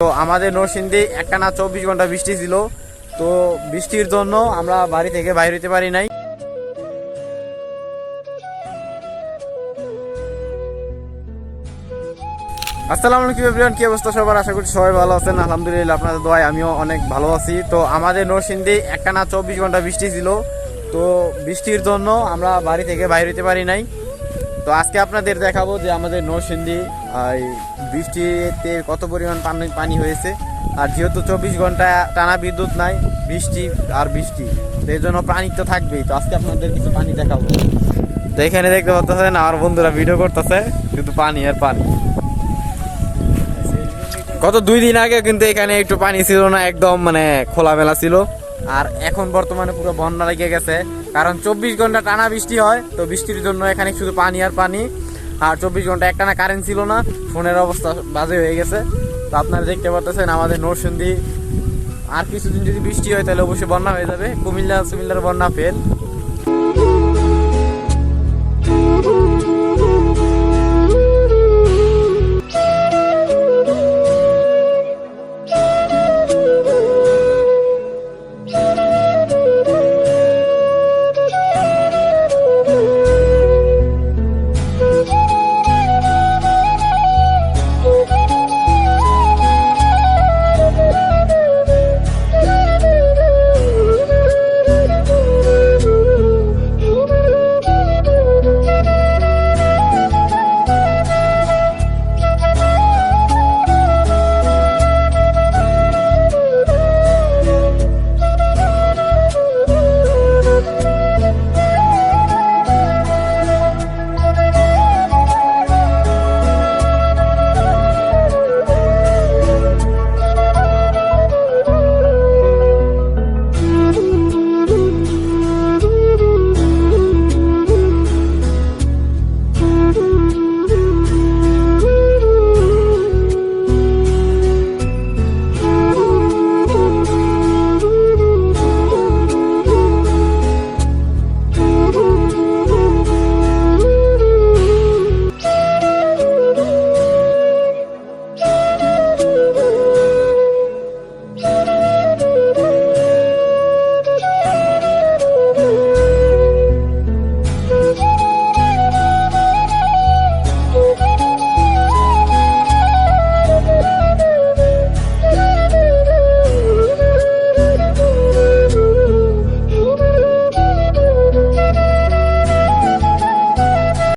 তো আমাদের নরসিংদী একটানা চব্বিশ ঘণ্টা বৃষ্টি ছিল। তো বৃষ্টির জন্য আমরা বাড়ি থেকে বাইরে হতে পারি নাই। আসসালামু আলাইকুম এভরিওয়ান কি অবস্থা সবার? আশা করছি সবাই ভালো আছেন। আলহামদুলিল্লাহ আপনাদের দোয়ায় আমিও অনেক ভালো আছি। তো আমাদের নরসিংদী একটানা চব্বিশ ঘণ্টা বৃষ্টি ছিল। তো বৃষ্টির জন্য আমরা বাড়ি থেকে বাইরে হতে পারি নাই। তো আজকে আপনাদের দেখাবো যে আমাদের এই বৃষ্টিতে কত পরিমাণ পানি পানি হয়েছে। আর যেহেতু চব্বিশ ঘণ্টা টানা বিদ্যুৎ নাই, বৃষ্টি আর বৃষ্টি, তো এই জন্য পানি তো থাকবেই। তো আজকে আপনাদের কিছু পানি দেখাবো। তো এখানে দেখতে পাচ্ছেন, আমার বন্ধুরা ভিডিও করতেছে কিন্তু পানি আর পানি। গত দুই দিন আগে কিন্তু এখানে একটু পানি ছিল না, একদম মানে খোলামেলা ছিল। আর এখন বর্তমানে পুরো বন্যা লেগে গেছে। কারণ চব্বিশ ঘণ্টা টানা বৃষ্টি হয়, তো বৃষ্টির জন্য এখানে শুধু পানি আর পানি। আর চব্বিশ ঘণ্টা একটানা কারেন্ট ছিল না, ফোনের অবস্থা বাজে হয়ে গেছে। তো আপনারা দেখতে পাচ্ছেন আমাদের নরসিংদী। আর কিছুদিন যদি বৃষ্টি হয়, তাহলে অবশ্যই বন্যা হয়ে যাবে। কুমিল্লা সুমিল্লার বন্যা ফেল